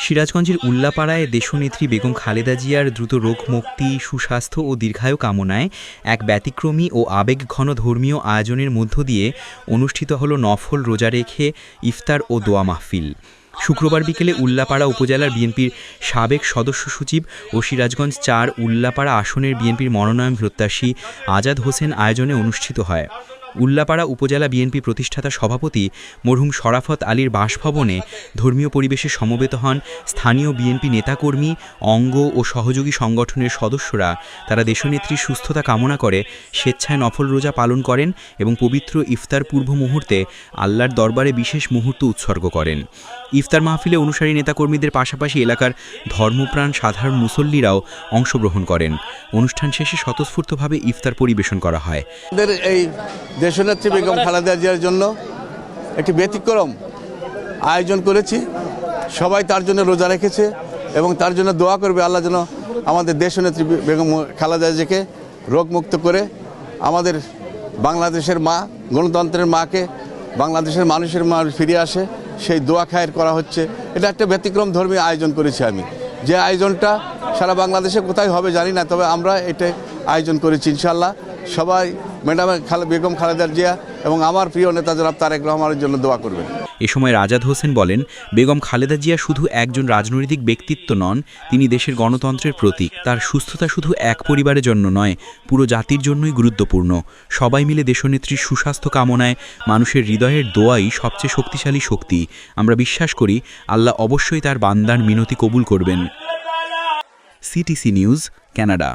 সিরাজগঞ্জের উল্লাপাড়ায় দেশনেত্রী বেগম খালেদা জিয়ার দ্রুত রোগ মুক্তি সুস্বাস্থ্য ও দীর্ঘায়ু কামনায় এক ব্যতিক্রমী ও আবেগঘন ধর্মীয় আয়োজনের মধ্য দিয়ে অনুষ্ঠিত হল নফল রোজা রেখে ইফতার ও দোয়া মাহফিল। শুক্রবার বিকেলে উল্লাপাড়া উপজেলার বিএনপির সাবেক সদস্য সচিব ও সিরাজগঞ্জ চার উল্লাপাড়া আসনের বিএনপির মনোনয়ন প্রত্যাশী আজাদ হোসেন আয়োজনে অনুষ্ঠিত হয়। উল্লাপাড়া উপজেলা বিএনপি প্রতিষ্ঠাতা সভাপতি মরহুম শরাফত আলীর বাসভবনে ধর্মীয় পরিবেশে সমবেত হন স্থানীয় বিএনপি নেতাকর্মী, অঙ্গ ও সহযোগী সংগঠনের সদস্যরা। তারা দেশনেত্রীর সুস্থতা কামনা করে, স্বেচ্ছায় নফল রোজা পালন করেন এবং পবিত্র ইফতার পূর্ব মুহূর্তে আল্লাহর দরবারে বিশেষ মুহূর্ত উৎসর্গ করেন। ইফতার মাহফিলে অনুসারী নেতাকর্মীদের পাশাপাশি এলাকার ধর্মপ্রাণ সাধারণ মুসল্লিরাও অংশগ্রহণ করেন। অনুষ্ঠান শেষে স্বতঃস্ফূর্তভাবে ইফতার পরিবেশন করা হয়। দেশনেত্রী বেগম খালেদা জিয়ার জন্য একটি ব্যতিক্রম আয়োজন করেছি। সবাই তার জন্য রোজা রেখেছে এবং তার জন্য দোয়া করবে আল্লাহ যেন আমাদের দেশনেত্রী বেগম খালেদা জিয়াকে রোগমুক্ত করে আমাদের বাংলাদেশের মা গণতন্ত্রের মাকে বাংলাদেশের মানুষের মা ফিরে আসে। সেই দোয়া খায়ের করা হচ্ছে। এটা একটা ব্যতিক্রম ধর্মী আয়োজন করেছি আমি। যে আয়োজনটা সারা বাংলাদেশে কোথায় হবে জানি না তবে আমরা এটা আয়োজন করেছি ইনশাল্লাহ সবাই ম্যাডাম বেগম খালেদা জিয়া এবং আমার প্রিয় নেতা জনাব তারেক রহমানের জন্য দোয়া করবেন। এ সময় রাজাদ হোসেন বলেন, বেগম খালেদা জিয়া শুধু একজন রাজনৈতিক ব্যক্তিত্ব নন, তিনি দেশের গণতন্ত্রের প্রতীক। তার সুস্থতা শুধু এক পরিবারের জন্য নয়, পুরো জাতির জন্যই গুরুত্বপূর্ণ। সবাই মিলে দেশনেত্রীর সুস্বাস্থ্য কামনায় মানুষের হৃদয়ের দোয়াই সবচেয়ে শক্তিশালী শক্তি। আমরা বিশ্বাস করি, আল্লাহ অবশ্যই তার বান্দার মিনতি কবুল করবেন। CTC news Canada